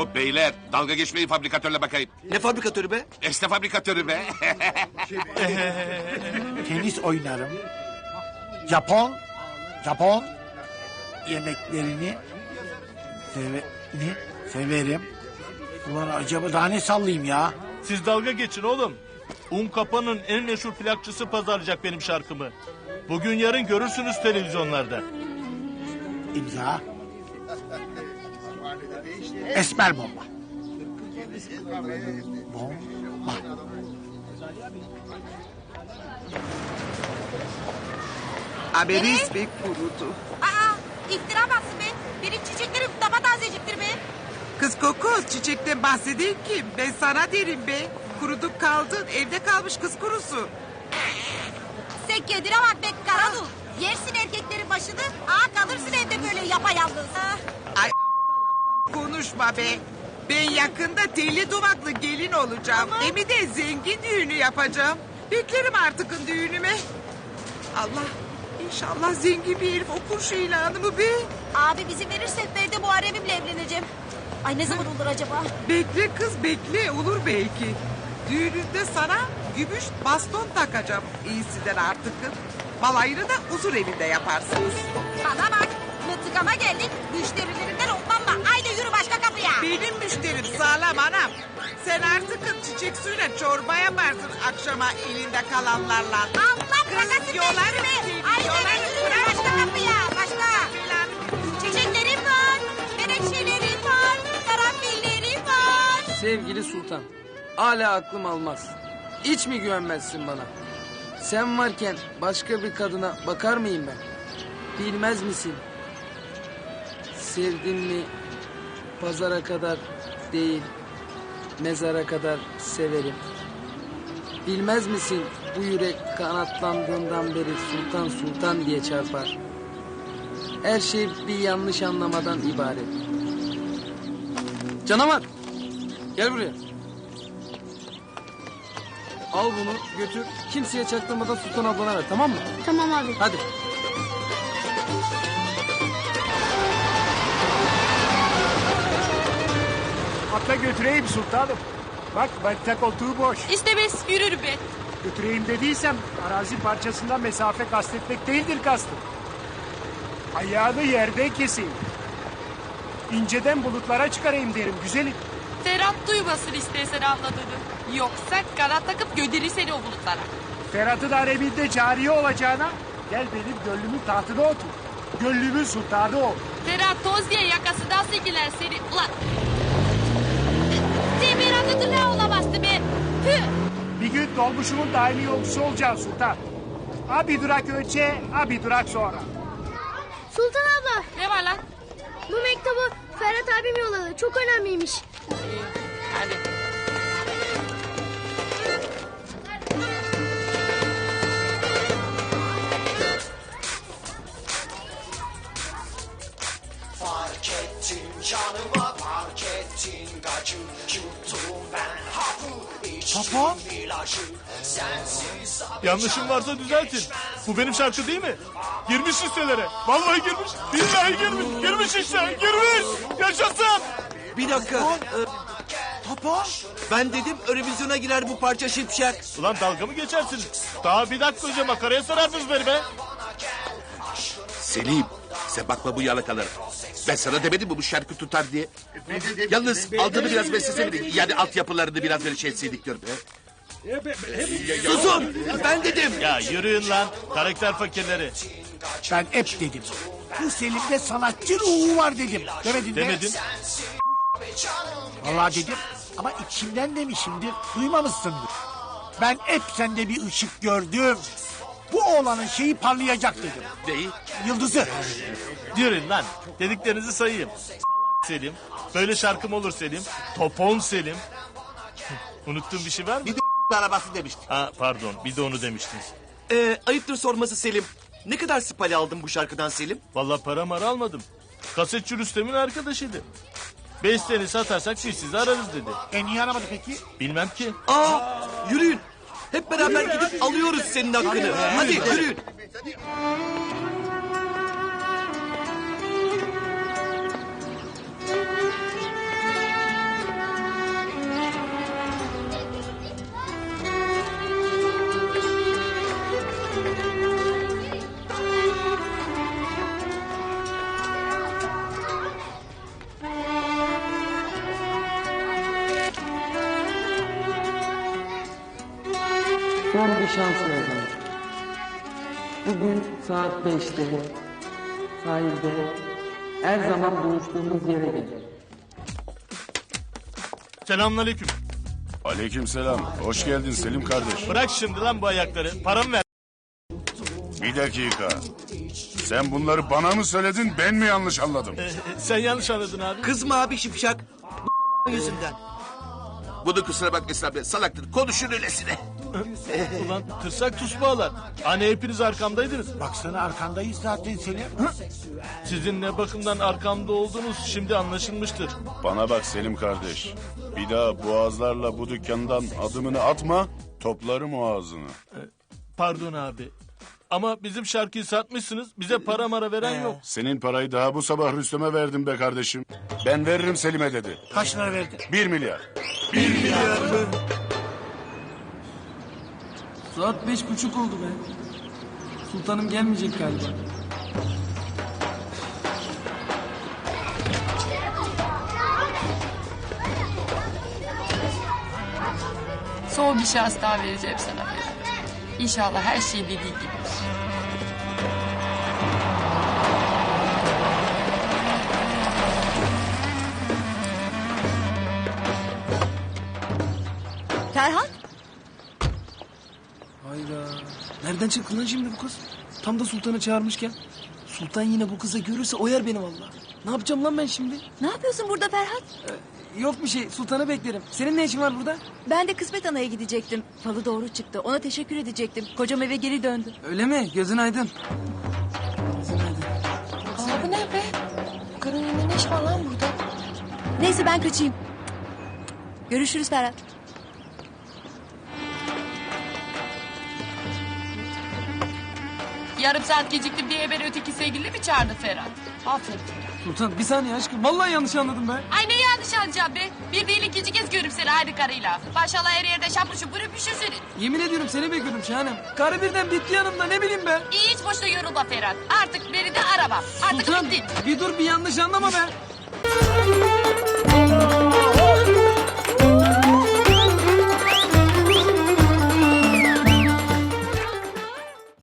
Hop beyler dalga geçmeyin fabrikatörle bakayım. Ne fabrikatörü be? Este fabrikatörü be. Tenis oynarım. Japon, Japon yemeklerini seve, ne? severim. Ulan acaba daha ne sallayayım ya? Siz dalga geçin oğlum. Un Kapa'nın en meşhur plakçısı pazarlayacak benim şarkımı. Bugün yarın görürsünüz televizyonlarda. İmza. Esmer bomba. Bomba. Haberis pek kurudu. Aa, iftira batsın be. Benim çiçeklerim tapatazeciktir be. Kız kokos çiçekten bahsedeyim kim? Ben sana derim be. Kuruduk kaldın evde kalmış kız kurusu. Sen kendine bak be Karadul. Yersin erkeklerin başını, aa kalırsın evde böyle yapayalnız. Ah, konuşma be. Ben yakında telli duvaklı gelin olacağım. Hem de zengin düğünü yapacağım. Beklerim artıkın düğünüme. Allah inşallah zengin bir herif okur şu ilanımı be. Abi bizi verirse ben de Muharrem'imle evleneceğim. Ay ne zaman olur acaba? Bekle kız bekle olur belki. Düğününde sana gümüş baston takacağım. İyisinden artık. Balayını da huzur evinde yaparsınız. Bana bak, mıntıkama geldik. Müşterilerinden çiçek suyuna çorba yaparsın akşama elinde kalanlarla. Allah be. seni, Haydi yolarım. yürü başka kapıya. Başka. Çiçeklerim var, menekşelerim var, karanfillerim var. Sevgili sultan, hala aklım almaz. Hiç mi güvenmezsin bana? Sen varken başka bir kadına bakar mıyım ben? Bilmez misin? Sevdin mi pazara kadar değil, mezara kadar severim. Bilmez misin bu yürek kanatlandığından beri sultan sultan diye çarpar. Her şey bir yanlış anlamadan ibaret. Canavar! Gel buraya. Al bunu götür. Kimseye çaktırmadan Sultan ablana ver tamam mı? Tamam abi. Hadi. Atla götüreyim sultanım. Bak balta koltuğu boş. İstemez yürür be. Götüreyim dediysem arazi parçasından mesafe kastetmek değildir kastım. Ayağını yerden keseyim. İnceden bulutlara çıkarayım derim güzelim. Ferhat duymasın istersen anladığını. Yoksa kanat takıp gönderir seni o bulutlara. Ferhat'ın hareminde cariye olacağına gel benim gönlümün tahtına otur. Gönlümün sultanı ol. Ferhat toz diye yakasından silgiler seni. Ulan. Ne olamazdı be. Bir gün dolmuşumun daimi yolcusu olacaksın sultan. Ha bir durak önce, ha bir durak sonra. Sultan abla. Ne var lan? Bu mektubu Ferhat abim yolladı. Çok önemliymiş. Hadi. Fark ettim canıma fark ettim gacı Yuttum ben hapı Papa? içtim ilacı Sensiz Yanlışım varsa düzeltin. Bu benim şarkı değil mi? Girmiş listelere. Vallahi girmiş. Billahi girmiş. Girmiş işte. Girmiş. Yaşasın. Bir dakika e, Papa? ben dedim Eurovizyona girer bu parça şipşak Ulan dalga mı geçersiniz? Daha bir dakika önce makaraya sarardınız beni be. Selim sen bakma bu yalakalara. Ben sana demedim mi bu şarkı tutar diye. Yalnız aldığını biraz besleseydik. Yani altyapılarını biraz böyle şey etseydik diyorum. he? Susun ben dedim Ya yürüyün lan. Karakter fakirleri. Ben hep dedim. Bu Selim'de sanatçı ruhu var dedim. Demedin mi? Demedin. Vallahi dedim ama içimden demişimdir. Duymamışsındır. Ben hep sende bir ışık gördüm. Bu oğlanın şeyi parlayacak dedim. Neyi? Yıldızı. Yürüyün lan. Dediklerinizi sayayım. Selim. Böyle şarkım olur Selim. Topon Selim. Unuttuğum bir şey var mı? Bir de arabası demiştim Ha pardon bir de onu demiştiniz. ee, Ayıptır sorması Selim Ne kadar spali aldın bu şarkıdan Selim Vallahi para mara almadım. Kasetçi Rüstem'in arkadaşıydı. Beş seni satarsak biz sizi ararız dedi. E niye aramadı peki? Bilmem ki. Aa yürüyün hep beraber gidip alıyoruz senin hakkını Hadi yürüyün Son bir şans verdim. Bugün saat 5'te sahilde her zaman buluştuğumuz yere gel. Selamünaleyküm. Aleykümselam. Hoş geldin Selim kardeş. Bırak şimdi lan bu ayakları. Paramı ver. Bir dakika. Sen bunları bana mı söyledin ben mi yanlış anladım? Ee, sen yanlış anladın abi. Kızma abi şipşak. Bu yüzünden. Bunu kusura bakma İslam Bey salaktır. Konuşun öylesine. Ulan tırsak tuz bağlar. Hani hepiniz arkamdaydınız. Baksana arkandayız zaten Selim. Sizin ne bakımdan arkamda olduğunuz şimdi anlaşılmıştır. Bana bak Selim kardeş. Bir daha boğazlarla bu dükkandan adımını atma. Toplarım o ağzını. Pardon abi. Ama bizim şarkıyı satmışsınız. Bize para mara veren yok. Senin parayı daha bu sabah Rüstem'e verdim be kardeşim. Ben veririm Selim'e dedi. Kaç lira verdin? Bir milyar. Saat beş buçuk oldu be. Sultanım gelmeyecek galiba. Son bir şans daha vereceğim sana. İnşallah her şey dediğin gibi. Ferhat Nereden çıktı lan şimdi bu kız? Tam da sultanı çağırmışken. Sultan yine bu kızı görürse oyar beni vallahi. Ne yapacağım lan ben şimdi? ne yapıyorsun burada Ferhat? Yok bir şey sultanı beklerim. Senin ne işin var burada? Ben de kısmet anaya gidecektim. Falı doğru çıktı. Ona teşekkür edecektim. Kocam eve geri döndü. Öyle mi? Gözün aydın. Gözün aydın. Abi ne be? Karının ne iş var lan burada? Neyse ben kaçayım. Görüşürüz Ferhat. Yarım saat geciktim diye beni öteki sevgili mi çağırdı Ferhat? Aferin. Sultan bir saniye aşkım. Vallahi yanlış anladım ben. Ay ne yanlış anlayacağım be. Bir değil ikinci kez görürüm seni aynı karıyla. Maşallah her yerde şaplı şupur öpüşür seni. Yemin ediyorum seni bekliyordum Şahanem. Karı birden bitti yanımda ne bileyim ben. İyi hiç boşuna yorulma Ferhat. Artık beni de arama. Artık Sultan bitti. bir dur bir yanlış anlama be.